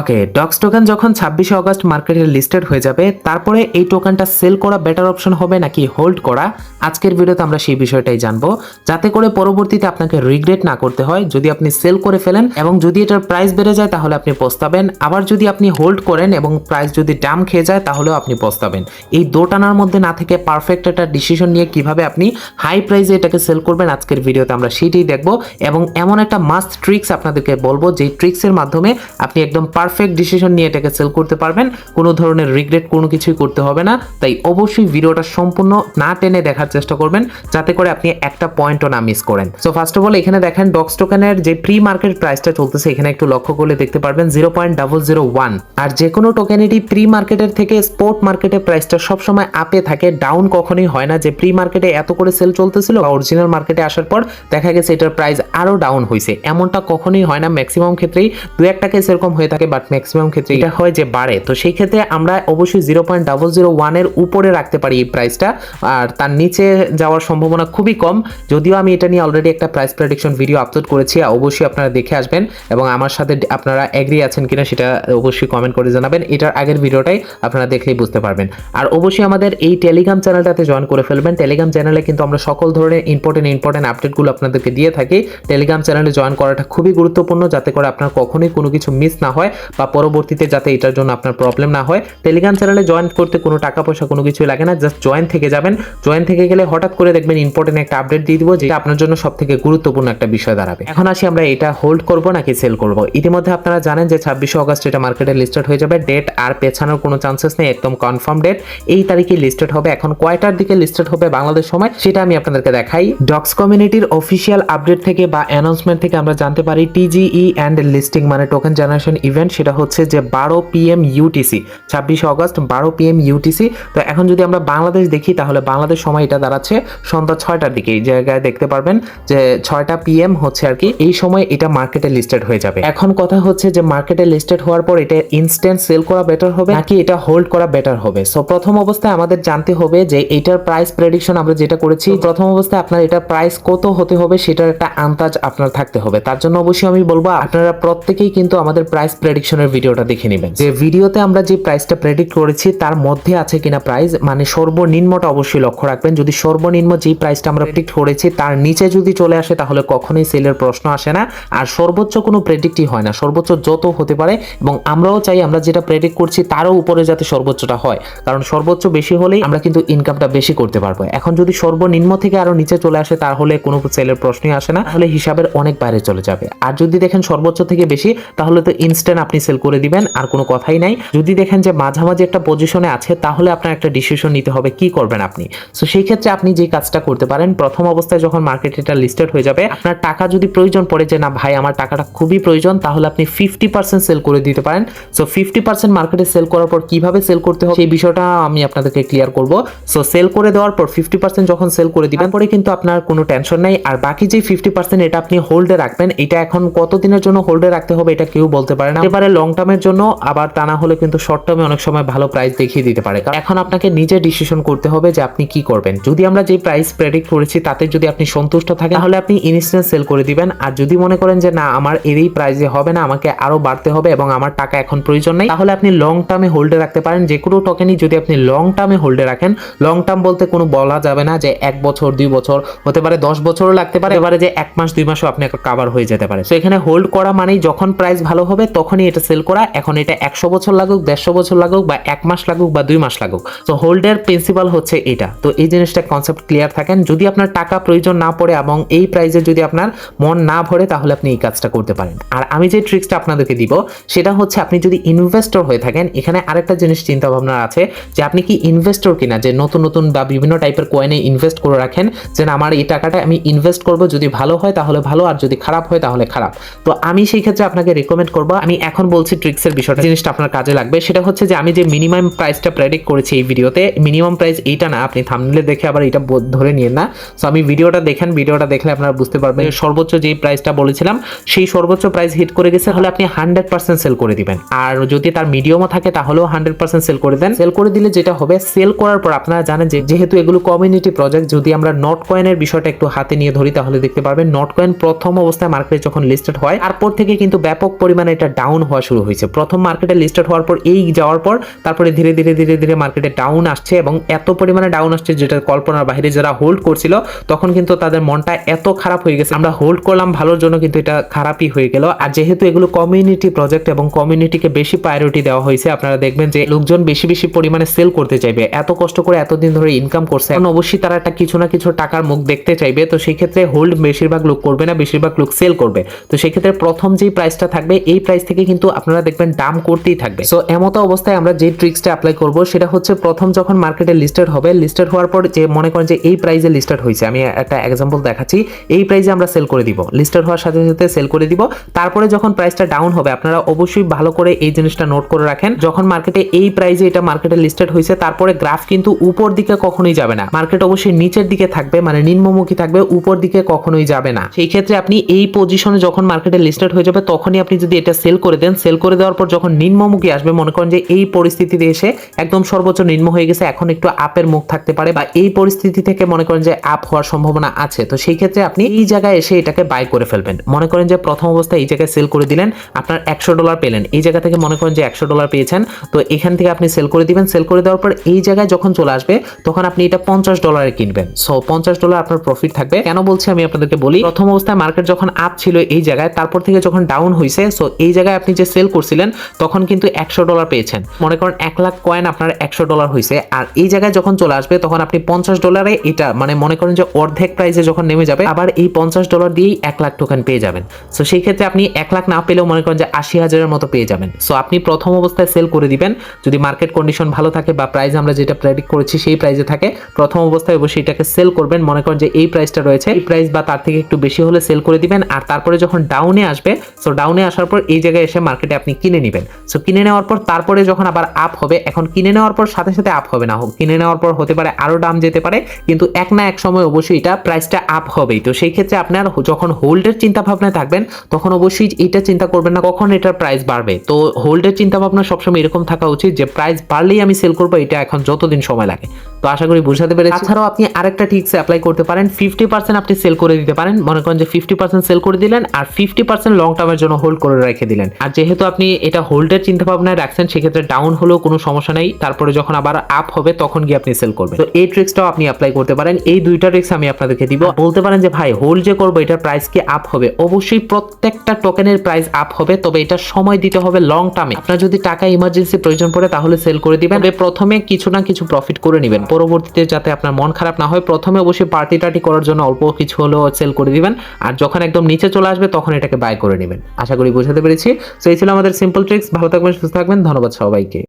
ওকে docs token যখন ছাব্বিশে August মার্কেটে লিস্টেড হয়ে যাবে, তারপরে এই টোকেনটা সেল করা বেটার অপশন হবে নাকি হোল্ড করা? আজকের ভিডিওতে আমরা সেই বিষয়টাই জানব। যাতে করে পরবর্তীতে আপনাকে রিগ্রেট না করতে হয়, যদি আপনি সেল করে ফেলেন এবং যদি এটার প্রাইস বেড়ে যায়, তাহলে আপনি পস্তাবেন। আবার যদি আপনি হোল্ড করেন এবং প্রাইস যদি ডাম খেয়ে যায়, তাহলেও আপনি পস্তাবেন। এই দোটানার মধ্যে না থেকে পারফেক্ট একটা ডিসিশন নিয়ে কীভাবে আপনি হাই প্রাইসে এটাকে সেল করবেন, আজকের ভিডিওতে আমরা সেটাই দেখব। এবং এমন একটা মাস্ট ট্রিক্স আপনাদেরকে বলব যে ট্রিক্সের মাধ্যমে আপনি একদম পারফেক্ট ডিসিশন নিয়ে এটাকে সেল করতে পারবেন। কোনো ধরনের রিগ্রেট কোনো কিছুই করতে হবে না। তাই অবশ্যই ভিডিওটা সম্পূর্ণ না টেনে দেখার চেষ্টা করবেন, যাতে করে আপনি একটা পয়েন্টও না মিস করেন। সো ফার্স্ট অফ অল এখানে দেখেন ডক্স টোকেনের যে প্রি মার্কেট প্রাইসটা চলতেছে, এখানে একটু লক্ষ্য করলে দেখতে পারবেন zero point double zero one আর যে কোনো টোকেনেরই প্রি মার্কেটের থেকে স্পোর্ট মার্কেটের প্রাইসটা সবসময় আপে থাকে। ডাউন কখনোই হয় না যে প্রি মার্কেটে এত করে সেল চলতেছিল, বা অরিজিনাল মার্কেটে আসার পর দেখা গেছে এটার প্রাইস আরও ডাউন হয়েছে এমনটা কখনোই হয় না। ম্যাক্সিমাম ক্ষেত্রেই দু একটা কেস এরকম হয়ে থাকে বাট ম্যাক্সিমাম ক্ষেত্রে এটা হয় যে বাড়ে। তো সেই ক্ষেত্রে আমরা অবশ্যই জিরো পয়েন্ট ডাবল জিরো ওয়ানের উপরে রাখতে পারি এই প্রাইসটা আর তার নিচে যাওয়ার সম্ভাবনা খুবই কম। যদিও আমি এটা নিয়ে অলরেডি একটা প্রাইস প্রেডিকশন ভিডিও আপলোড করেছি, অবশ্যই আপনারা দেখে আসবেন। এবং আমার সাথে আপনারা এগ্রি আছেন কিনা সেটা অবশ্যই কমেন্ট করে জানাবেন। এটার আগের ভিডিওটাই আপনারা দেখলেই বুঝতে পারবেন। আর অবশ্যই আমাদের এই টেলিগ্রাম চ্যানেলটাতে জয়েন করে ফেলবেন। টেলিগ্রাম চ্যানেলে কিন্তু আমরা সকল ধরনের ইম্পর্টেন্ট ইম্পর্টেন্ট আপডেটগুলো আপনাদেরকে দিয়ে থাকি। টেলিগ্রাম চ্যানেলে জয়েন করাটা খুবই গুরুত্বপূর্ণ, যাতে করে আপনার কখনোই কোনো কিছু মিস না হয়। বা পরবর্তীতে যাতে এটার জন্য আপনার প্রবলেম না হয় টেলিগ্রাম চ্যানেলে জয়েন করতে কোনো টাকা পয়সা কোনো কিছুই লাগে না জাস্ট জয়েন থেকে যাবেন। জয়েন থেকে গেলে হঠাৎ করে দেখবেন ইম্পর্টেন্ট একটা আপডেট দিয়ে দিব, যেটা আপনার জন্য সব থেকে গুরুত্বপূর্ণ একটা বিষয় দাঁড়াবে। এখন আসি আমরা এটা হোল্ড করব নাকি সেল করব? ইতিমধ্যে আপনারা জানেন যে ছাব্বিশে অগস্ট এটা মার্কেটে লিস্টেড হয়ে যাবে ডেট আর পেছানোর কোনো চান্সেস নেই, একদম কনফার্ম ডেট এই তারিখে লিস্টেড হবে, এখন কয়টার দিকে লিস্টেড হবে বাংলাদেশ সময়, সেটা আমি আপনাদেরকে দেখাই। ডক্স কমিউনিটির অফিসিয়াল আপডেট থেকে বা অ্যানাউন্সমেন্ট থেকে আমরা জানতে পারি টিজিই অ্যান্ড লিস্টিং মানে টোকেন জেনারেশন ইভেন্ট সেটা হচ্ছে যে বারো পিএম ইউটিসি ছাব্বিশে অগস্ট বারো পিএম ইউটিসি তো এখন যদি আমরা বাংলাদেশ দেখি, তাহলে বাংলাদেশ সময় এটা দাঁড়াচ্ছে সন্ধ্যা ছয়টার দিকে। এই জায়গায় দেখতে পারবেন যে ছয়টা পিএম হচ্ছে আর কি, এই সময় এটা মার্কেটে লিস্টেড হয়ে যাবে। এখন কথা হচ্ছে যে মার্কেটে লিস্টেড হওয়ার পর এটা ইনস্ট্যান্ট সেল করা বেটার হবে, নাকি এটা হোল্ড করা বেটার হবে? সো প্রথম অবস্থায় আমাদের জানতে হবে যে এটার প্রাইস প্রেডিকশন আমরা যেটা করেছি, প্রথম অবস্থায় আপনার এটা প্রাইস কত হতে হবে, সেটার একটা আন্দাজ আপনার থাকতে হবে। তার জন্য অবশ্যই আমি বলব, আপনারা প্রত্যেকেই কিন্তু আমাদের প্রাইস প্রেডিকশনের ভিডিওটা দেখে নেবেন। যে ভিডিওতে আমরা যে প্রাইসটা প্রেডিক্ট করেছি, তার মধ্যে আছে কিনা প্রাইস মানে সর্বনিম্নটা অবশ্যই লক্ষ্য রাখবেন। যদি সর্বনিম্ন যে প্রাইসটা আমরা প্রেডিক্ট করেছি, তার নিচে যদি চলে আসে, তাহলে কখনোই সেলের প্রশ্ন আসে না। আর সর্বোচ্চ কোনো প্রেডিক্টই হয় না। সর্বোচ্চ যত হতে পারে, এবং আমরাও চাই আমরা যেটা প্রেডিক্ট করছি, তারও উপরে যাতে সর্বোচ্চটা হয়। কারণ সর্বোচ্চ বেশি হলেই আমরা কিন্তু ইনকামটা বেশি করতে পারব। এখন যদি সর্বনিম্ন থেকে আরও নিচে চলে আসে, তাহলে কোনো সেলের প্রশ্নই আসে না। তাহলে হিসাবের অনেক বাইরে চলে যাবে। আর যদি দেখেন সর্বোচ্চ থেকে বেশি, তাহলে তো ইনস্ট্যান্ট আপনি সেল করে দিবেন, আর কোনো কথাই নাই। যদি দেখেন যে মাঝামাঝি একটা পজিশনে আছে, তাহলে আপনার একটা ডিসিশন নিতে হবে, কি করবেন আপনি? সো সেই ক্ষেত্রে আপনি যে কাজটা করতে পারেন, প্রথম অবস্থায় যখন মার্কেটে এটা লিস্টেড হয়ে যাবে, আপনার টাকা যদি প্রয়োজন পড়ে যে, না ভাই, আমার টাকাটা খুবই প্রয়োজন তাহলে আপনি ফিফটি পার্সেন্ট সেল করে দিতে পারেন। সো ফিফটি পার্সেন্ট মার্কেটে সেল করার পর কীভাবে সেল করতে হবে, সেই বিষয়টা আমি আপনাদেরকে ক্লিয়ার করব। সো সেল করে দেওয়ার পর ফিফটি পার্সেন্ট যখন সেল করে দিবেন পরে কিন্তু আপনার কোনো টেনশন নেই। আর বাকি যে ফিফটি পার্সেন্ট এটা আপনি হোল্ডে রাখবেন, এটা এখন কতদিনের জন্য হোল্ডে রাখতে হবে, এটা কেউ বলতে পারে না। এবারে লং টার্মের জন্য, আবার তা না হলে কিন্তু শর্ট টার্মে অনেক সময় ভালো প্রাইস দেখিয়ে দিতে পারে। কারণ এখন আপনাকে নিজে ডিসিশন করতে হবে যে আপনি কি করবেন। যদি আমরা যে প্রাইস প্রেডিক্ট করেছি, তাতে যদি আপনি সন্তুষ্ট থাকেন, তাহলে আপনি ইনস্ট্যান্ট সেল করে দিবেন। আর যদি মনে করেন যে, না, আমার এই প্রাইসে হবে না, আমাকে আরও বাড়তে হবে এবং আমার টাকা এখন প্রয়োজন নেই, তাহলে আপনি লং টার্মে হোল্ডে রাখতে পারেন। যে কোনো টোকেনই যদি আপনি লং টার্মে হোল্ডে রাখেন লং টার্ম বলতে কোনো বলা যাবে না যে এক বছর, দুই বছর, হতে পারে দশ বছরও লাগতে পারে। এবারে যে এক মাস, দুই মাসও আপনি কাভার হয়ে যেতে পারে। তো এখানে হোল্ড করা মানেই যখন প্রাইস ভালো হবে, তখনই এটা সেল করা, এখন এটা একশো বছর লাগুক, দেড়শো বছর লাগুক, বা এক মাস লাগুক, বা দুই মাস লাগুক। তো হোল্ডের প্রিন্সিপাল হচ্ছে এটা। তো এই জিনিসটা কনসেপ্ট ক্লিয়ার থাকেন। যদি আপনার টাকা প্রয়োজন না পড়ে এবং এই প্রাইসে যদি আপনার মন না ভরে, তাহলে আপনি এই কাজটা করতে পারেন। আর আমি যে ট্রিক্সটা আপনাদেরকে দিব, সেটা হচ্ছে আপনি যদি ইনভেস্টর হয়ে থাকেন, এখানে আরেকটা জিনিস চিন্তা ভাবনা আছে যে আপনি কি ইনভেস্টর কিনা, যে নতুন নতুন বা বিভিন্ন টাইপের কয়েনে ইনভেস্ট করে রাখেন, যে আমার এই টাকাটা আমি ইনভেস্ট করব, যদি ভালো হয় তাহলে ভালো, আর যদি খারাপ হয় তাহলে খারাপ। তো আমি সেই ক্ষেত্রে আপনাকে রেকমেন্ড করব, আমি এখন বলছি ট্রিক্সের বিষয়টা, জিনিসটা আপনার কাজে লাগবে। সেটা হচ্ছে যে আমি যে মিনিমাম প্রাইসটা প্রেডিক্ট করেছি এই ভিডিওতে মিনিমাম প্রাইস এইটা না, আপনি থামলে দেখে আবার এটা ধরে নিন না। সো আমি ভিডিওটা দেখেন ভিডিওটা দেখলে আপনারা বুঝতে পারবেন সর্বোচ্চ যে প্রাইসটা বলেছিলাম, সেই সর্বোচ্চ প্রাইস হিট করে গেছে তাহলে আপনি হান্ড্রেড পার্সেন্ট সেল করে দিবেন। আর যদি তার মিডিয়ামও থাকে, তাহলেও হান্ড্রেড পার্সেন্ট সেল করে দেন। সেল করে দিলে যেটা হবে সেল করার পর আপনারা জানেন যে যেহেতু এগুলো কমিউনিটি প্রজেক্ট যদি আমরা নট কয়েনের বিষয়টা একটু হাতে নিয়ে ধরি, তাহলে দেখতে পারবেন নট কয়েন প্রথম অবস্থায় মার্কেটে যখন লিস্টেড হয়, তারপর থেকে কিন্তু ব্যাপক পরিমাণে এটা ডাউন হওয়া শুরু হয়েছে। প্রথম মার্কেটে লিস্টেড হওয়ার পর এই যাওয়ার পর তারপরে ধীরে ধীরে ধীরে ধীরে মার্কেটে ডাউন আসছে এবং এত পরিমাণে ডাউন আসছে যেটা কল্পনার বাইরে যারা হোল্ড করছিল, তখন কিন্তু তাদের মনটা এত খারাপ হয়ে গেছে। আমরা হোল্ড করলাম ভালোর জন্য কিন্তু এটা খারাপই হয়ে গেল। আর যেহেতু এগুলো কমিউনিটি প্রজেক্ট এবং কমিউনিটিকে বেশি প্রায়োরিটি দেওয়া হয়েছে, আপনারা দেখবেন যে লোকজন বেশি বেশি পরিমাণে সেল করতে চাইবে। এত কষ্ট করে এতদিন ধরে ইনকাম করছে। এখন অবশ্যই তারা একটা কিছু না কিছু টাকার মুখ দেখতে চাইবে। তো সেই ক্ষেত্রে হোল্ড বেশিরভাগ লোক করবে না, বেশিরভাগ লোক সেল করবে। তো সেই ক্ষেত্রে প্রথম যেই প্রাইসটা থাকবে, এই প্রাইস থেকে কিন্তু আপনারা দেখবেন দাম করতেই থাকবে। সো এমতো অবস্থায় আমরা যে ট্রিক্সটা অ্যাপ্লাই করব, সেটা হচ্ছে প্রথম যখন মার্কেটে লিস্টেড হবে লিস্টেড হওয়ার পর যে মনে করেন যে এই প্রাইজে লিস্টেড হয়েছে আমি একটা এক্সাম্পল দেখাচ্ছি, এই প্রাইসে আমরা সেল করে দিব। লিস্টেড হওয়ার সাথে সাথে সেল করে দিব। তারপরে যখন প্রাইসটা ডাউন হবে, আপনারা অবশ্যই ভালো করে এই জিনিসটা নোট করে রাখেন, যখন মার্কেটে এই প্রাইসে এটা মার্কেটে লিস্টেড হয়েছে তারপরে গ্রাফ কিন্তু উপর দিকে কখনোই যাবে না। মার্কেট অবশ্যই নিচের দিকে থাকবে মানে নিম্নমুখী থাকবে, উপর দিকে কখনোই যাবে না। সেই ক্ষেত্রে আপনি এই পজিশনে যখন মার্কেটে লিস্টেড হয়ে যাবে, তখনই আপনি যদি এটা সেল করে দেন সেল করে দেওয়ার পর যখন নিম্নমুখী আসবে, মনে করেন যে এই পরিস্থিতিতে এসে একদম সর্বোচ্চ নিম্ন হয়ে গেছে, এখন একটু আপের মুখ থাকতে পারে বা এই পরিস্থিতি থেকে মনে করেন যে আপ হওয়ার সম্ভাবনা আছে। তো সেই ক্ষেত্রে আপনি এই জায়গায় এসে এটাকে বাই করে ফেলবেন। মনে করেন যে প্রথম অবস্থায় এই জায়গায় সেল করে দিলেন, আপনার একশো ডলার পেলেন। এই জায়গা থেকে মনে করেন যে একশো ডলার পেয়েছেন, তো এখান থেকে আপনি সেল করে দিবেন। সেল করে দেওয়ার পর এই জায়গায় যখন চলে আসবে, তখন আপনি এটা পঞ্চাশ ডলারে কিনবেন। সো পঞ্চাশ ডলার আপনার প্রফিট থাকবে। কেন বলছি আমি আপনাদেরকে বলি? প্রথম অবস্থায় মার্কেট যখন আপ ছিল এই জায়গায়, তারপর থেকে যখন ডাউন হয়েছে সো এই জায়গায় আপনি যে সেল করছিলেন, তখন কিন্তু একশো ডলার পেয়েছেন। মনে করেন এক লাখ কয়েন আপনার একশো ডলার হয়েছে আর এই জায়গায় যখন চলে আসবে, তখন আপনি পঞ্চাশ ডলারে এটা মানে মনে করেন যে অর্ধেক প্রাইসে যখন নেমে যাবে, আবার এই পঞ্চাশ ডলার দিয়েই এক লাখ টোকেন পেয়ে যাবেন। সো সেই ক্ষেত্রে আপনি এক লাখ না পেলেও মনে করেন যে আশি হাজারের মতো পেয়ে যাবেন। সো আপনি প্রথম অবস্থায় সেল করে দিবেন। যদি মার্কেট কন্ডিশন ভালো থাকে বা প্রাইস আমরা যেটা প্রেডিক্ট করেছি সেই প্রাইসে থাকে, প্রথম অবস্থায় অবশ্যই এটাকে সেল করবেন। মনে করেন যে এই প্রাইসটা রয়েছে, এই প্রাইস বা তার থেকে একটু বেশি হলে সেল করে দিবেন। আর তারপরে যখন ডাউনে আসবে সো ডাউনে আসার পর এই জায়গায় এসে মার্কেটে আপনি কিনে নেবেন। সো কিনে নেওয়ার পর তারপরে যখন আবার আপ হবে, এখন কিনে নেওয়ার পর সাথে সাথে আপ হবে না হোক। কিনে নেওয়ার পর হতে পারে আরও দাম যেতে পারে, কিন্তু এক না এক সময় অবশ্যই এটা প্রাইসটা আপ হবেই। তো সেই ক্ষেত্রে আপনার যখন হোল্ডের চিন্তা ভাবনায় থাকবেন, তখন অবশ্যই এটা চিন্তা করবেন না কখন এটার প্রাইস বাড়বে। তো হোল্ডের চিন্তা ভাবনা সবসময় এরকম থাকা উচিত যে প্রাইস বাড়লেই আমি সেল করব, এটা এখন যতদিন সময় লাগে। তো আশা করি বুঝাতে পেরেছি। তাছাড়াও আপনি আরেকটা টিক্স অ্যাপ্লাই করতে পারেন। ফিফটি পার্সেন্ট আপনি সেল করে দিতে পারেন। মনে করেন যে ফিফটি পার্সেন্ট সেল করে দিলেন, আর ফিফটি পার্সেন্ট লং টার্মের জন্য হোল্ড করে রেখে দিলেন। আর যেহেতু আপনি এটা হোল্ডের চিন্তা ভাবনায় রাখছেন, সেক্ষেত্রে ডাউন হলেও কোনো সমস্যা নেই। তারপরে যখন আবার আপ হবে, তখন গিয়ে আপনি সেল করবেন। তো এই ট্রিক্সটাও আপনি অ্যাপ্লাই করতে পারেন। এই দুইটা ট্রিক্স আমি আপনাদেরকে দিব। বলতে পারেন যে, ভাই হোল্ড যে করব, এটার প্রাইস কি আপ হবে? অবশ্যই প্রত্যেকটা টোকেনের প্রাইস আপ হবে, তবে এটা সময় দিতে হবে লং টার্মে আপনার যদি টাকা ইমার্জেন্সি প্রয়োজন পড়ে, তাহলে সেল করে দিবেন। তবে প্রথমে কিছু না কিছু প্রফিট করে নেবেন। পরবর্তীতে যাতে আপনার মন খারাপ না হয়, প্রথমে অবশ্যই পার্টি টার্টি করার জন্য অল্প কিছু হলেও সেল করে দিবেন। আর যখন একদম নিচে চলে আসবে, তখন এটাকে বাই করে নেবেন। আশা করি বোঝাতে পেরেছি। তো এই ছিল আমাদের সিম্পল ট্রিক্স ভালো থাকবেন সুস্থ থাকবেন। ধন্যবাদ সবাইকে।